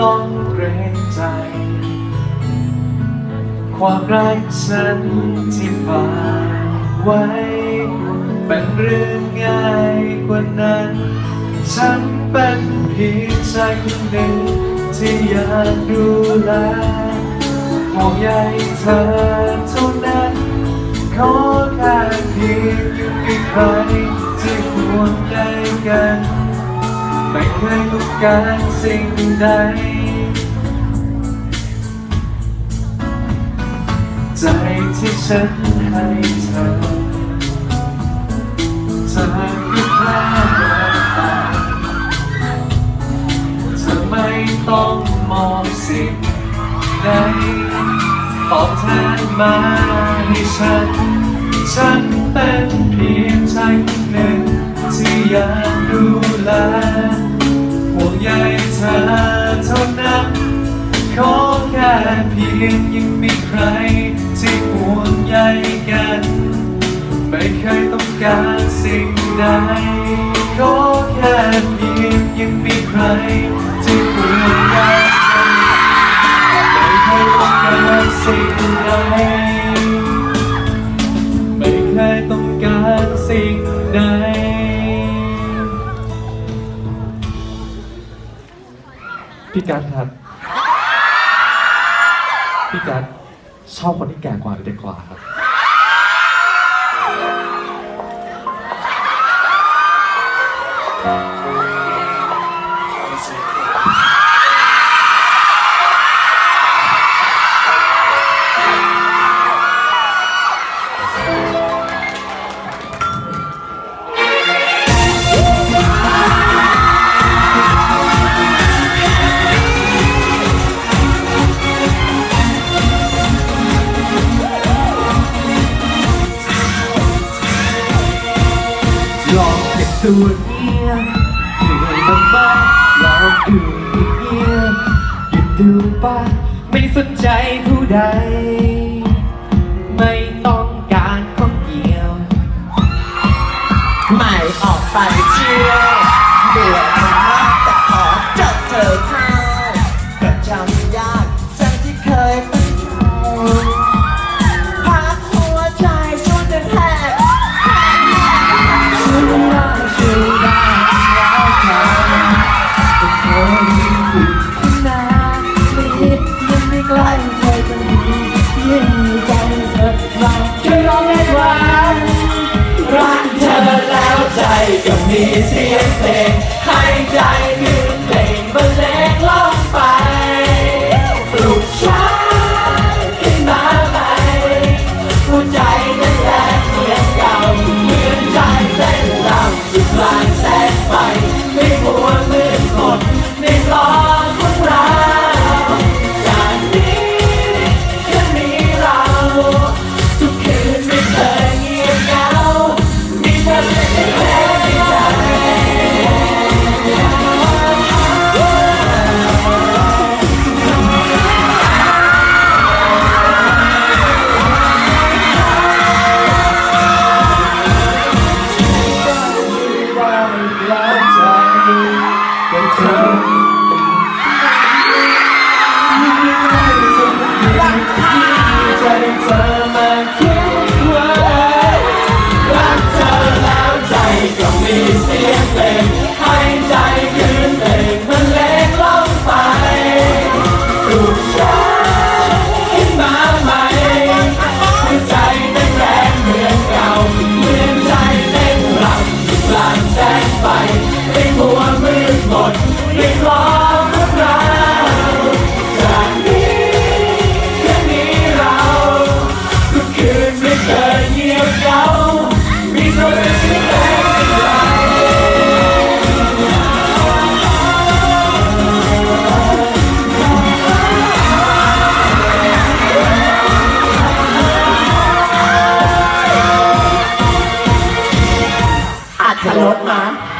ต้องเกรงใจ ความรักฉันที่ฝากไว้ เป็นเรื่องง่ายกว่านั้น ฉันเป็นเพียงชายคนหนึ่งที่อยากดูแลห่วงใยเธอเท่านั้น ขอแค่เพียงยังมีใครที่ห่วงใยกัน ไม่เคยต้องการสิ่งใด ใจที่ฉันให้เธอเธอก็แค่มองตาเธอไม่ต้องมองสิ่งใดตอบแทนมาให้ฉัน ฉันเป็นเพียงชายคนหนึ่งที่อยากดู แลห่วงใยเธอเท่านั้น ขอแค่เพียงยังมีใคร ที่ห่วงใยกัน ไม่เคยต้องการสิ่งใด ขอแค่เพียงยังมีใคร กัดครับ พี่กัดชอบคนที่แก่กว่าหรือเด็กกว่าครับล ตัวเงียบเหนื่อยบ้างหลองดูเงียบหยุดดูป้าไม่สนใจผู้ใด ก็มี lá.